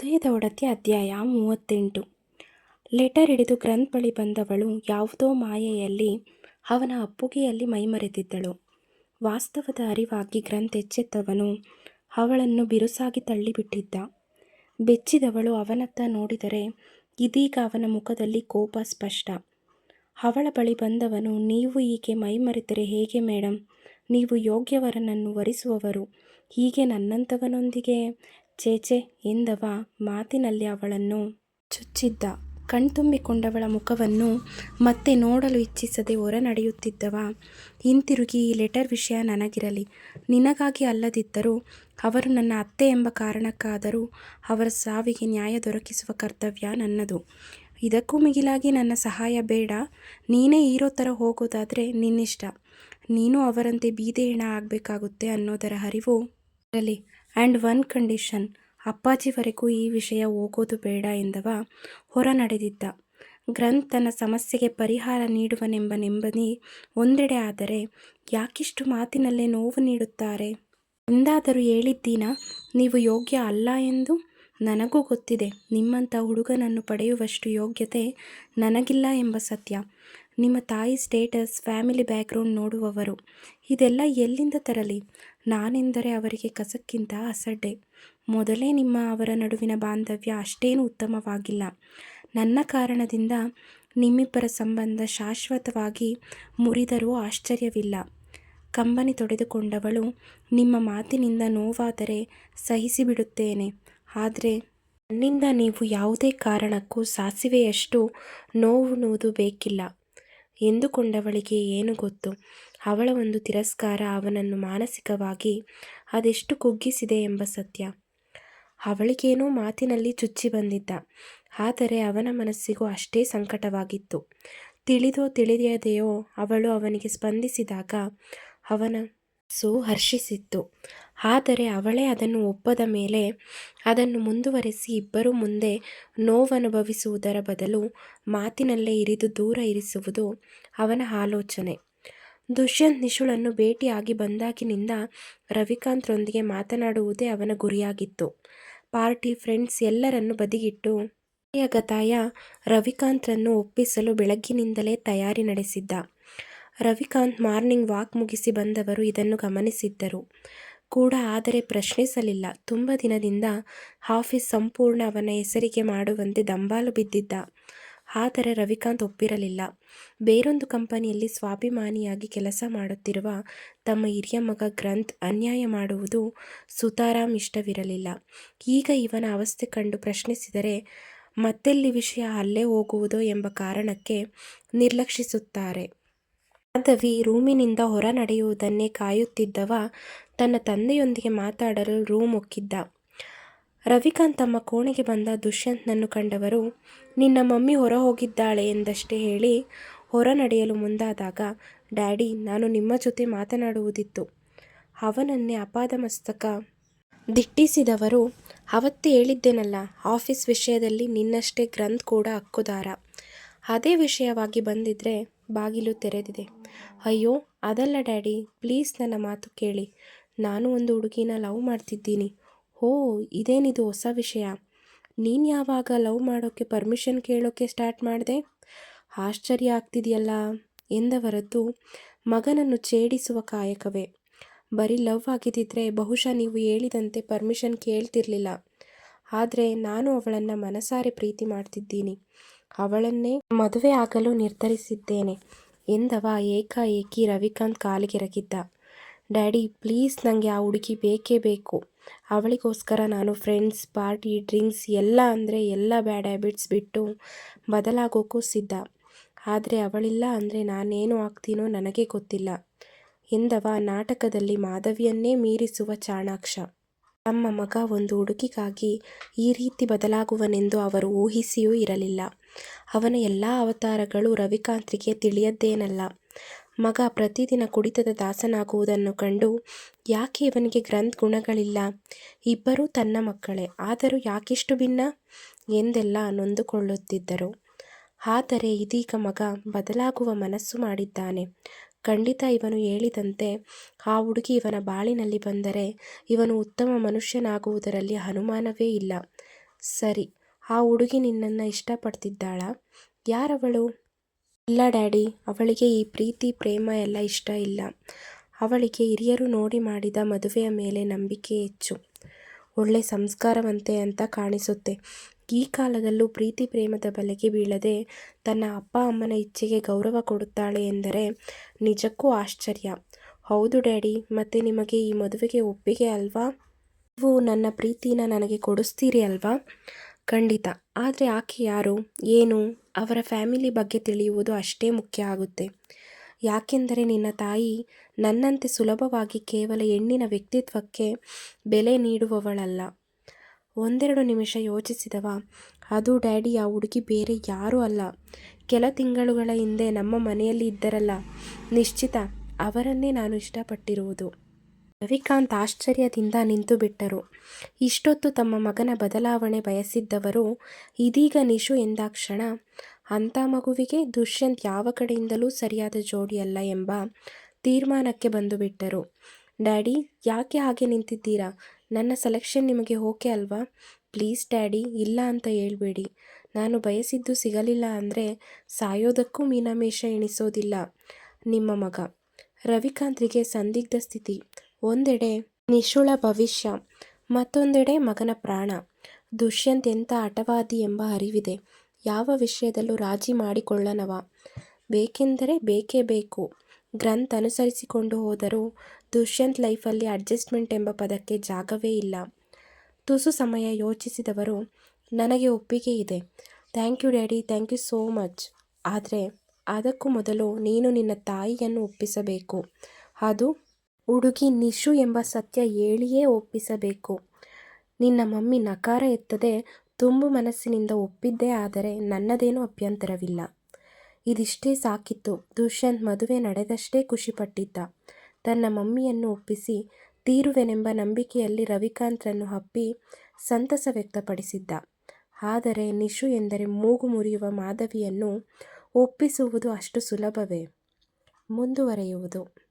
ಹೃದಯದ ಒಡತಿ ಅಧ್ಯಾಯ ಮೂವತ್ತೆಂಟು. ಲೆಟರ್ ಹಿಡಿದು ಗ್ರಂಥ್ ಬಳಿ ಬಂದವಳು ಯಾವುದೋ ಮಾಯೆಯಲ್ಲಿ ಅವನ ಅಪ್ಪುಗೆಯಲ್ಲಿ ಮೈಮರೆತಿದ್ದಳು ವಾಸ್ತವದ ಅರಿವಾಗಿ ಗ್ರಂಥ್ ಎಚ್ಚೆತ್ತವನು ಅವಳನ್ನು ಬಿರುಸಾಗಿ ತಳ್ಳಿಬಿಟ್ಟಿದ್ದ. ಬೆಚ್ಚಿದವಳು ಅವನತ್ತ ನೋಡಿದರೆ ಇದೀಗ ಅವನ ಮುಖದಲ್ಲಿ ಕೋಪ ಸ್ಪಷ್ಟ. ಅವಳ ಬಳಿ ಬಂದವನು, ನೀವು ಹೀಗೆ ಮೈಮರೆತರೆ ಹೇಗೆ ಮೇಡಮ್ ನೀವು ಯೋಗ್ಯವರನನ್ನು ವರಿಸುವವರು, ಹೀಗೆ ನನ್ನಂಥವನೊಂದಿಗೆ ಚೇಚೆ ಎಂದವ ಮಾತಿನಲ್ಲಿ ಅವಳನ್ನು ಚುಚ್ಚಿದ್ದ. ಕಣ್ತುಂಬಿಕೊಂಡವಳ ಮುಖವನ್ನು ಮತ್ತೆ ನೋಡಲು ಇಚ್ಛಿಸದೆ ಹೊರ ನಡೆಯುತ್ತಿದ್ದವ ಹಿಂತಿರುಗಿ ಈ ಲೆಟರ್ ವಿಷಯ ನನಗಿರಲಿ. ನಿನಗಾಗಿ ಅಲ್ಲದಿದ್ದರೂ, ಅವರು ನನ್ನ ಅತ್ತೆ ಎಂಬ ಕಾರಣಕ್ಕಾದರೂ ಅವರ ಸಾವಿಗೆ ನ್ಯಾಯ ದೊರಕಿಸುವ ಕರ್ತವ್ಯ ನನ್ನದು. ಇದಕ್ಕೂ ಮಿಗಿಲಾಗಿ ನನ್ನ ಸಹಾಯ ಬೇಡ. ನೀನೇ ಈರೋ ಥರ ಹೋಗೋದಾದರೆ ನಿನ್ನಿಷ್ಟ. ನೀನು ಅವರಂತೆ ಬೀದೆ ಹೆಣ ಆಗಬೇಕಾಗುತ್ತೆ ಅನ್ನೋದರ ಅರಿವು ಇರಲಿ ಆ್ಯಂಡ್ ಒನ್ ಕಂಡೀಷನ್, ಅಪ್ಪಾಜಿವರೆಗೂ ಈ ವಿಷಯ ಹೋಗೋದು ಬೇಡ ಎಂದವ ಹೊರ ನಡೆದಿದ್ದ ಗ್ರಂಥ್ ತನ್ನ ಸಮಸ್ಯೆಗೆ ಪರಿಹಾರ ನೀಡುವನೆಂಬ ನೆಂಬನಿ ಒಂದೆಡೆ ಆದರೆ ಯಾಕಿಷ್ಟು ಮಾತಿನಲ್ಲೇ ನೋವು ನೀಡುತ್ತಾರೆ? ಎಂದಾದರೂ ಹೇಳಿದ್ದೀನ? ನೀವು ಯೋಗ್ಯ ಅಲ್ಲ ಎಂದು? ನನಗೂ ಗೊತ್ತಿದೆ, ನಿಮ್ಮಂಥ ಹುಡುಗನನ್ನು ಪಡೆಯುವಷ್ಟು ಯೋಗ್ಯತೆ ನನಗಿಲ್ಲ ಎಂಬ ಸತ್ಯ. ನಿಮ್ಮ ತಾಯಿ ಸ್ಟೇಟಸ್, ಫ್ಯಾಮಿಲಿ ಬ್ಯಾಕ್ಗ್ರೌಂಡ್ ನೋಡುವವರು. ಇದೆಲ್ಲ ಎಲ್ಲಿಂದ ತರಲಿ? ನಾನೆಂದರೆ ಅವರಿಗೆ ಕಸಕ್ಕಿಂತ ಅಸಡ್ಡೆ. ಮೊದಲೇ ನಿಮ್ಮ ಅವರ ನಡುವಿನ ಬಾಂಧವ್ಯ ಅಷ್ಟೇನು ಉತ್ತಮವಾಗಿಲ್ಲ. ನನ್ನ ಕಾರಣದಿಂದ ನಿಮ್ಮಿಬ್ಬರ ಸಂಬಂಧ ಶಾಶ್ವತವಾಗಿ ಮುರಿದರೂ ಆಶ್ಚರ್ಯವಿಲ್ಲ. ಕಂಬನಿ ತೊಡೆದುಕೊಂಡವಳು, ನಿಮ್ಮ ಮಾತಿನಿಂದ ನೋವಾದರೆ ಸಹಿಸಿಬಿಡುತ್ತೇನೆ. ಆದರೆ, ನನ್ನಿಂದ ನೀವು ಯಾವುದೇ ಕಾರಣಕ್ಕೂ ಸಾಸಿವೆಯಷ್ಟು ನೋವು ಬೇಕಿಲ್ಲ. ಎಂದುಕೊಂಡವಳಿಗೆ ಏನು ಗೊತ್ತು? ಅವಳ ಒಂದು ತಿರಸ್ಕಾರ ಅವನನ್ನು ಮಾನಸಿಕವಾಗಿ ಅದೆಷ್ಟು ಕುಗ್ಗಿಸಿದೆ ಎಂಬ ಸತ್ಯ. ಅವಳಿಗೇನೋ ಮಾತಿನಲ್ಲಿ ಚುಚ್ಚಿ ಬಂದಿದ್ದ. ಆದರೆ ಅವನ ಮನಸ್ಸಿಗೂ ಅಷ್ಟೇ ಸಂಕಟವಾಗಿತ್ತು. ತಿಳಿದೋ ತಿಳಿಯದೆಯೋ ಅವಳು ಅವನಿಗೆ ಸ್ಪಂದಿಸಿದಾಗ ಅವನ ಸು ಹರ್ಷಿಸಿತ್ತು. ಆದರೆ ಅವಳೇ ಅದನ್ನು ಒಪ್ಪದ ಮೇಲೆ ಅದನ್ನು ಮುಂದುವರೆಸಿ ಇಬ್ಬರು ಮುಂದೆ ನೋವನುಭವಿಸುವುದರ ಬದಲು ಮಾತಿನಲ್ಲೇ ಇರಿದು ದೂರ ಇರಿಸುವುದು ಅವನ ಆಲೋಚನೆ. ದುಷ್ಯಂತ್ ನಿಶುಳನ್ನು ಭೇಟಿಯಾಗಿ ಬಂದಾಗಿನಿಂದ ರವಿಕಾಂತ್ರೊಂದಿಗೆ ಮಾತನಾಡುವುದೇ ಅವನ ಗುರಿಯಾಗಿತ್ತು. ಪಾರ್ಟಿ ಫ್ರೆಂಡ್ಸ್ ಎಲ್ಲರನ್ನು ಬದಿಗಿಟ್ಟು ಗತಾಯ ರವಿಕಾಂತ್ರನ್ನು ಒಪ್ಪಿಸಲು ಬೆಳಗ್ಗಿನಿಂದಲೇ ತಯಾರಿ ನಡೆಸಿದ್ದ. ರವಿಕಾಂತ್ ಮಾರ್ನಿಂಗ್ ವಾಕ್ ಮುಗಿಸಿ ಬಂದವರು ಇದನ್ನು ಗಮನಿಸಿದ್ದರು. ಕೂಡ ಆದರೆ ಪ್ರಶ್ನಿಸಲಿಲ್ಲ. ತುಂಬ ದಿನದಿಂದ ಆಫೀಸ್ ಸಂಪೂರ್ಣ ಅವನ ಹೆಸರಿಗೆ ಮಾಡುವಂತೆ ದಂಬಾಲು ಬಿದ್ದಿದ್ದ. ಆದರೆ ರವಿಕಾಂತ್ ಒಪ್ಪಿರಲಿಲ್ಲ. ಬೇರೊಂದು ಕಂಪನಿಯಲ್ಲಿ ಸ್ವಾಭಿಮಾನಿಯಾಗಿ ಕೆಲಸ ಮಾಡುತ್ತಿರುವ ತಮ್ಮ ಹಿರಿಯ ಮಗ ಗ್ರಂಥ್ ಅನ್ಯಾಯ ಮಾಡುವುದು ಸುತಾರಾಮ್ ಇಷ್ಟವಿರಲಿಲ್ಲ. ಈಗ ಇವನ ಅವಸ್ಥೆ ಕಂಡು ಪ್ರಶ್ನಿಸಿದರೆ ಮತ್ತೆಲ್ಲಿ ವಿಷಯ ಅಲ್ಲೇ ಹೋಗುವುದೋ ಎಂಬ ಕಾರಣಕ್ಕೆ ನಿರ್ಲಕ್ಷಿಸುತ್ತಾರೆ. ಮಾಧವಿ ರೂಮಿನಿಂದ ಹೊರ ನಡೆಯುವುದನ್ನೇ ಕಾಯುತ್ತಿದ್ದವ ತನ್ನ ತಂದೆಯೊಂದಿಗೆ ಮಾತಾಡಲು ರೂಮ್ ಒಕ್ಕಿದ್ದ. ರವಿಕಾಂತ್ ತಮ್ಮ ಕೋಣೆಗೆ ಬಂದ ದುಷ್ಯಂತ್ನನ್ನು ಕಂಡವರು, ನಿನ್ನ ಮಮ್ಮಿ ಹೊರ ಹೋಗಿದ್ದಾಳೆ ಎಂದಷ್ಟೇ ಹೇಳಿ ಹೊರ ನಡೆಯಲು ಮುಂದಾದಾಗ, ಡ್ಯಾಡಿ, ನಾನು ನಿಮ್ಮ ಜೊತೆ ಮಾತನಾಡುವುದಿತ್ತು. ಅವನನ್ನೇ ಅಪಾದ ಮಸ್ತಕ ದಿಟ್ಟಿಸಿದವರು, ಅವತ್ತೇ ಹೇಳಿದ್ದೇನಲ್ಲ, ಆಫೀಸ್ ವಿಷಯದಲ್ಲಿ ನಿನ್ನಷ್ಟೇ ಗ್ರಂಥ್ ಕೂಡ ಹಕ್ಕುದಾರ. ಅದೇ ವಿಷಯವಾಗಿ ಬಂದಿದ್ರೆ ಬಾಗಿಲು ತೆರೆದಿದೆ. ಅಯ್ಯೋ, ಅದಲ್ಲ ಡ್ಯಾಡಿ, ಪ್ಲೀಸ್ ನನ್ನ ಮಾತು ಕೇಳಿ. ನಾನು ಒಂದು ಹುಡುಗಿನ ಲವ್ ಮಾಡ್ತಿದ್ದೀನಿ. ಓ ಇದೇನಿದು ಹೊಸ ವಿಷಯ? ನೀನು ಯಾವಾಗ ಲವ್ ಮಾಡೋಕ್ಕೆ ಪರ್ಮಿಷನ್ ಕೇಳೋಕ್ಕೆ ಸ್ಟಾರ್ಟ್ ಮಾಡಿದೆ? ಆಶ್ಚರ್ಯ ಆಗ್ತಿದೆಯಲ್ಲ? ಎಂದವರದ್ದು, ಮಗನನ್ನು ಛೇಡಿಸುವ ಕಾಯಕವೇ. ಬರೀ ಲವ್ ಆಗಿದ್ದಿದ್ರೆ ಬಹುಶಃ ನೀವು ಹೇಳಿದಂತೆ ಪರ್ಮಿಷನ್ ಕೇಳ್ತಿರ್ಲಿಲ್ಲ. ಆದರೆ ನಾನು ಅವಳನ್ನು ಮನಸಾರೆ ಪ್ರೀತಿ ಮಾಡ್ತಿದ್ದೀನಿ. ಅವಳನ್ನೇ ಮದುವೆ ಆಗಲು ನಿರ್ಧರಿಸಿದ್ದೇನೆ, ಎಂದವ ಏಕಾಏಕಿ ರವಿಕಾಂತ್ ಕಾಲಿಗೆರಗಿದ್ದ ಡ್ಯಾಡಿ ಪ್ಲೀಸ್ ನನಗೆ ಆ ಹುಡುಗಿ ಬೇಕೇ ಬೇಕು. ಅವಳಿಗೋಸ್ಕರ ನಾನು ಫ್ರೆಂಡ್ಸ್ ಪಾರ್ಟಿ ಡ್ರಿಂಕ್ಸ್ ಎಲ್ಲ ಅಂದರೆ ಎಲ್ಲ ಬ್ಯಾಡ್ ಹ್ಯಾಬಿಟ್ಸ್ ಬಿಟ್ಟು ಬದಲಾಗೋಕ್ಕೂ ಸಿದ್ಧ. ಆದರೆ ಅವಳಿಲ್ಲ ಅಂದರೆ ನಾನೇನು ಆಗ್ತೀನೋ ನನಗೆ ಗೊತ್ತಿಲ್ಲ. ಎಂದವ ನಾಟಕದಲ್ಲಿ ಮಾಧವಿಯನ್ನೇ ಮೀರಿಸುವ ಚಾಣಾಕ್ಷ. ತಮ್ಮ ಮಗ ಒಂದು ಹುಡುಗಿಗಾಗಿ ಈ ರೀತಿ ಬದಲಾಗುವನೆಂದು ಅವರು ಊಹಿಸಿಯೂ ಇರಲಿಲ್ಲ. ಅವನ ಎಲ್ಲ ಅವತಾರಗಳು ರವಿಕಾಂತ್ರಿಗೆ ತಿಳಿಯದ್ದೇನಲ್ಲ. ಮಗ ಪ್ರತಿದಿನ ಕುಡಿತದ ದಾಸನಾಗುವುದನ್ನು ಕಂಡು ಯಾಕೆ ಇವನಿಗೆ ಗ್ರಂಥ್ ಗುಣಗಳಿಲ್ಲ? ಇಬ್ಬರೂ ತನ್ನ ಮಕ್ಕಳೇ. ಆದರೂ ಯಾಕಿಷ್ಟು ಭಿನ್ನ? ಎಂದೆಲ್ಲ ನೊಂದುಕೊಳ್ಳುತ್ತಿದ್ದರು. ಆದರೆ ಇದೀಗ ಮಗ ಬದಲಾಗುವ ಮನಸ್ಸು ಮಾಡಿದ್ದಾನೆ. ಖಂಡಿತ ಇವನು ಹೇಳಿದಂತೆ ಆ ಹುಡುಗಿ ಇವನ ಬಾಳಿನಲ್ಲಿ ಬಂದರೆ ಇವನು ಉತ್ತಮ ಮನುಷ್ಯನಾಗುವುದರಲ್ಲಿ ಅನುಮಾನವೇ ಇಲ್ಲ. ಸರಿ, ಆ ಹುಡುಗಿ ನಿನ್ನನ್ನು ಇಷ್ಟಪಡ್ತಿದ್ದಾಳಾ? ಯಾರವಳು? ಇಲ್ಲ ಡ್ಯಾಡಿ, ಅವಳಿಗೆ ಈ ಪ್ರೀತಿ, ಪ್ರೇಮ ಎಲ್ಲ ಇಷ್ಟ ಇಲ್ಲ. ಅವಳಿಗೆ ಹಿರಿಯರು ನೋಡಿ ಮಾಡಿದ ಮದುವೆಯ ಮೇಲೆ ನಂಬಿಕೆ ಹೆಚ್ಚು. ಒಳ್ಳೆ ಸಂಸ್ಕಾರವಂತೆ ಅಂತ ಕಾಣಿಸುತ್ತೆ. ಈ ಕಾಲದಲ್ಲೂ ಪ್ರೀತಿ, ಪ್ರೇಮದ ಬಲೆಗೆ ಬೀಳದೆ ತನ್ನ ಅಪ್ಪ, ಅಮ್ಮನ ಇಚ್ಛೆಗೆ ಗೌರವ ಕೊಡುತ್ತಾಳೆ ಎಂದರೆ ನಿಜಕ್ಕೂ ಆಶ್ಚರ್ಯ. ಹೌದು ಡ್ಯಾಡಿ, ಮತ್ತೆ ನಿಮಗೆ ಈ ಮದುವೆಗೆ ಒಪ್ಪಿಗೆ ಅಲ್ವಾ? ನೀವು ನನ್ನ ಪ್ರೀತಿನ ನನಗೆ ಕೊಡಿಸ್ತೀರಿ ಅಲ್ವಾ? ಖಂಡಿತ. ಆದರೆ ಆಕೆ ಯಾರು? ಏನು? ಅವರ ಫ್ಯಾಮಿಲಿ ಬಗ್ಗೆ ತಿಳಿಯುವುದು ಅಷ್ಟೇ ಮುಖ್ಯ ಆಗುತ್ತೆ. ಯಾಕೆಂದರೆ ನಿನ್ನ ತಾಯಿ ನನ್ನಂತೆ ಸುಲಭವಾಗಿ ಕೇವಲ ಹೆಣ್ಣಿನ ವ್ಯಕ್ತಿತ್ವಕ್ಕೆ ಬೆಲೆ ನೀಡುವವಳಲ್ಲ. ಒಂದೆರಡು ನಿಮಿಷ ಯೋಚಿಸಿದವ, ಅದು ಡ್ಯಾಡಿ, ಆ ಹುಡುಗಿ ಬೇರೆ ಯಾರೂ ಅಲ್ಲ. ಕೆಲ ತಿಂಗಳುಗಳ ಹಿಂದೆ ನಮ್ಮ ಮನೆಯಲ್ಲಿ ಇದ್ದರಲ್ಲ. ನಿಶ್ಚಿತ, ಅವರನ್ನೇ ನಾನು ಇಷ್ಟಪಟ್ಟಿರುವುದು. ರವಿಕಾಂತ್ ಆಶ್ಚರ್ಯದಿಂದ ನಿಂತು ಬಿಟ್ಟರು. ಇಷ್ಟೊತ್ತು ತಮ್ಮ ಮಗನ ಬದಲಾವಣೆ ಬಯಸಿದ್ದವರು, ಇದೀಗ ನಿಶು ಎಂದಾಕ್ಷಣ? ಅಂಥ ಮಗುವಿಗೆ ದುಷ್ಯಂತ್ ಯಾವ ಕಡೆಯಿಂದಲೂ ಸರಿಯಾದ ಜೋಡಿಯಲ್ಲ ಎಂಬ ತೀರ್ಮಾನಕ್ಕೆ ಬಂದು ಬಿಟ್ಟರು. ಡ್ಯಾಡಿ, ಯಾಕೆ ಹಾಗೆ ನಿಂತಿದ್ದೀರಾ? ನನ್ನ ಸೆಲೆಕ್ಷನ್ ನಿಮಗೆ ಓಕೆ ಅಲ್ವಾ? ಪ್ಲೀಸ್ ಡ್ಯಾಡಿ, ಇಲ್ಲ ಅಂತ ಹೇಳ್ಬೇಡಿ. ನಾನು ಬಯಸಿದ್ದು ಸಿಗಲಿಲ್ಲ ಅಂದರೆ ಸಾಯೋದಕ್ಕೂ ಮೀನಮೇಷ ಎಣಿಸೋದಿಲ್ಲ ನಿಮ್ಮ ಮಗ ರವಿಕಾಂತ್ರಿಗೆ ಸಂದಿಗ್ಧ ಸ್ಥಿತಿ. ಒಂದೆಡೆ ನಿಶುಳ ಭವಿಷ್ಯ, ಮತ್ತೊಂದೆಡೆ ಮಗನ ಪ್ರಾಣ. ದುಷ್ಯಂತ್ ಎಂಥ ಹಠವಾದಿ ಎಂಬ ಅರಿವಿದೆ. ಯಾವ ವಿಷಯದಲ್ಲೂ ರಾಜಿ ಮಾಡಿಕೊಳ್ಳನವ. ಬೇಕೆಂದರೆ ಬೇಕೇ ಬೇಕು. ಗ್ರಂಥ್ ಅನುಸರಿಸಿಕೊಂಡು ಹೋದರೂ ದುಷ್ಯಂತ್ ಲೈಫಲ್ಲಿ ಅಡ್ಜಸ್ಟ್ಮೆಂಟ್ ಎಂಬ ಪದಕ್ಕೆ ಜಾಗವೇ ಇಲ್ಲ. ತುಸು ಸಮಯ ಯೋಚಿಸಿದವರು, ನನಗೆ ಒಪ್ಪಿಗೆ ಇದೆ. Thank you daddy, thank you so much. ಆದರೆ ಅದಕ್ಕೂ ಮೊದಲು ನೀನು ನಿನ್ನ ತಾಯಿಯನ್ನು ಒಪ್ಪಿಸಬೇಕು. ಅದು ಹುಡುಗಿ ನಿಶು ಎಂಬ ಸತ್ಯ ಹೇಳಿಯೇ ಒಪ್ಪಿಸಬೇಕು. ನಿನ್ನ ಮಮ್ಮಿ ನಕಾರ ಎತ್ತದೆ ತುಂಬು ಮನಸ್ಸಿನಿಂದ ಒಪ್ಪಿದ್ದೇ ಆದರೆ ನನ್ನದೇನೂ ಅಭ್ಯಂತರವಿಲ್ಲ. ಇದಿಷ್ಟೇ ಸಾಕಿತ್ತು. ದುಷ್ಯಂತ್ ಮದುವೆ ನಡೆದಷ್ಟೇ ಖುಷಿಪಟ್ಟಿದ್ದ. ತನ್ನ ಮಮ್ಮಿಯನ್ನು ಒಪ್ಪಿಸಿ ತೀರುವೆನೆಂಬ ನಂಬಿಕೆಯಲ್ಲಿ ರವಿಕಾಂತ್ರನ್ನು ಹಪ್ಪಿ ಸಂತಸ ವ್ಯಕ್ತಪಡಿಸಿದ್ದ. ಆದರೆ ನಿಶು ಎಂದರೆ ಮೂಗು ಮುರಿಯುವ ಮಾಧವಿಯನ್ನು ಒಪ್ಪಿಸುವುದು ಅಷ್ಟು ಸುಲಭವೇ? ಮುಂದುವರೆಯುವುದು.